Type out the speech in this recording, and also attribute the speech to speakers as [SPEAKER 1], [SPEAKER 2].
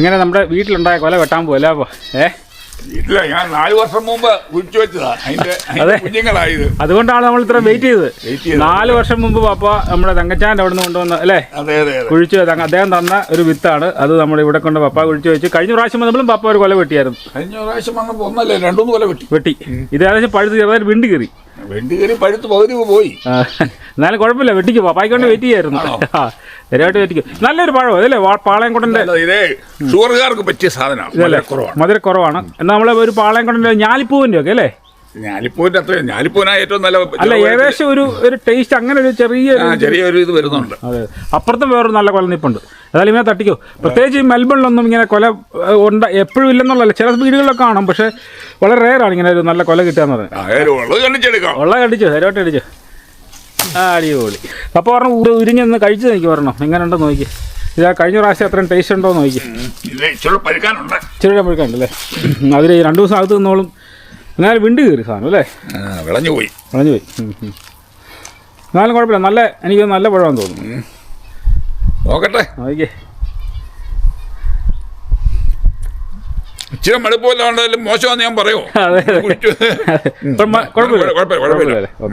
[SPEAKER 1] അങ്ങനെ നമ്മുടെ വീട്ടിലുണ്ടായ കൊല വെട്ടാൻ പോകല്ലേ അപ്പോൾ ഏ?
[SPEAKER 2] ഇല്ല ഞാൻ നാല് വർഷം മുമ്പ് കുഴിച്ചു വെച്ചതാ. അതിന്റെ
[SPEAKER 1] അതെ.
[SPEAKER 2] കുഞ്ഞുങ്ങളായത്.
[SPEAKER 1] അതുകൊണ്ടാണ് നമ്മൾ ഇത്ര വെയിറ്റ് ചെയ്തത്.
[SPEAKER 2] Wait ചെയ്തത്.
[SPEAKER 1] നാല് വർഷം മുമ്പ് അപ്പൊ നമ്മുടെ തങ്കച്ചാന്റെ അവിടെ നിന്ന് കൊണ്ടുവന്ന അല്ലേ?
[SPEAKER 2] അതെ അതെ അതെ.
[SPEAKER 1] കുഴിച്ചു തങ്ങ- അദ്ദേഹം തന്ന ഒരു വിത്താണ്. അത് നമ്മൾ ഇവിടെ കൊണ്ട് പപ്പ കുഴിച്ചു വെച്ച് കഴിഞ്ഞ പ്രാവശ്യം വന്നപ്പോഴും പപ്പ ഒരു കൊല വെട്ടിയായിരുന്നു.
[SPEAKER 2] കഴിഞ്ഞ പ്രാവശ്യം വന്നപ്പോ ഒന്നല്ലേ രണ്ടുമൂന്ന് കൊല വെട്ടി.
[SPEAKER 1] വെട്ടി. ഇത് ഏകദേശം പഴുത്ത് ചെറുതായിട്ട് വിണ്ടി കയറി
[SPEAKER 2] വെണ്ടി കയറി പഴുത്ത് പകുതി പോയി.
[SPEAKER 1] ആ, എന്നാലും കുഴപ്പമില്ല വെട്ടിക്ക്. പപ്പായ്ക്ക് കൊണ്ട് വെയിറ്റ് ചെയ്യായിരുന്നു. ശരിയായിട്ട് വെറ്റിക്കും നല്ലൊരു പഴം അതല്ലേ
[SPEAKER 2] പാളയം ഷുഗറുകാർക്ക് പറ്റിയ സാധനമാണ്.
[SPEAKER 1] മധുര
[SPEAKER 2] കുറവാണ്.
[SPEAKER 1] എന്നാൽ നമ്മളെ ഒരു പാളയംകുടന്റെ ഞാലിപ്പൂവിന്റെ ഒക്കെ അല്ലേ?
[SPEAKER 2] ഞാലിപ്പൂവിന്റെ അത്രയും ഞാലിപ്പൂവിനാ ഏറ്റവും നല്ല
[SPEAKER 1] അല്ല ഏകദേശം ഒരു ഒരു ടേസ്റ്റ് അങ്ങനെ ഒരു ചെറിയ
[SPEAKER 2] ചെറിയൊരു ഇത് വരുന്നുണ്ട്.
[SPEAKER 1] അതെ. അപ്പുറത്തും വേറൊരു നല്ല കൊല നിപ്പുണ്ട് ഏതായാലും ഇങ്ങനെ തട്ടിക്കോ. പ്രത്യേകിച്ച് ഈ മെൽബണിലൊന്നും ഇങ്ങനെ കൊല ഉണ്ട് എപ്പോഴും ഇല്ലെന്നുള്ളതല്ല. ചില വീടുകളിലൊക്കെ കാണും പക്ഷെ വളരെ റേറാണ് ഇങ്ങനെ ഒരു നല്ല കൊല കിട്ടുക എന്ന് പറയുന്നത്. ഉള്ള കടിച്ചോ ശരിയായിട്ട് അടിച്ചോ അടിപൊളി. അപ്പോൾ പറഞ്ഞ ഉരിഞ്ഞൊന്ന് കഴിച്ച് നോക്കി പറഞ്ഞോ എങ്ങനെ ഉണ്ടോ നോക്കി. ഇത് കഴിഞ്ഞ പ്രാവശ്യം അത്രയും ടേസ്റ്റ് ഉണ്ടോ എന്ന് നോക്കി.
[SPEAKER 2] ചെറിയ ഇച്ചിരി
[SPEAKER 1] അല്ലേ? അതിൽ രണ്ട് ദിവസം അകത്ത് നിന്നോളും. എന്നാലും വിണ്ട് കയറി സാധനം അല്ലേ?
[SPEAKER 2] വിളഞ്ഞു പോയി.
[SPEAKER 1] വിളഞ്ഞു പോയി. എന്നാലും കുഴപ്പമില്ല. നല്ല എനിക്ക് നല്ല പഴമാണെന്ന് തോന്നുന്നു.
[SPEAKER 2] നോക്കട്ടെ.
[SPEAKER 1] നോക്കിയേ
[SPEAKER 2] ഇച്ചിരി മടുപ്പില്ലാണ്ടായാലും മോശമാണെന്ന് ഞാൻ പറയോ
[SPEAKER 1] അതെ അതെ.
[SPEAKER 2] കുഴിച്ചു
[SPEAKER 1] കുഴപ്പമില്ല.
[SPEAKER 2] കുഴപ്പമില്ല കുഴപ്പമില്ല.
[SPEAKER 1] കുഴപ്പമില്ല. അല്ലേ? ഓക്കേ.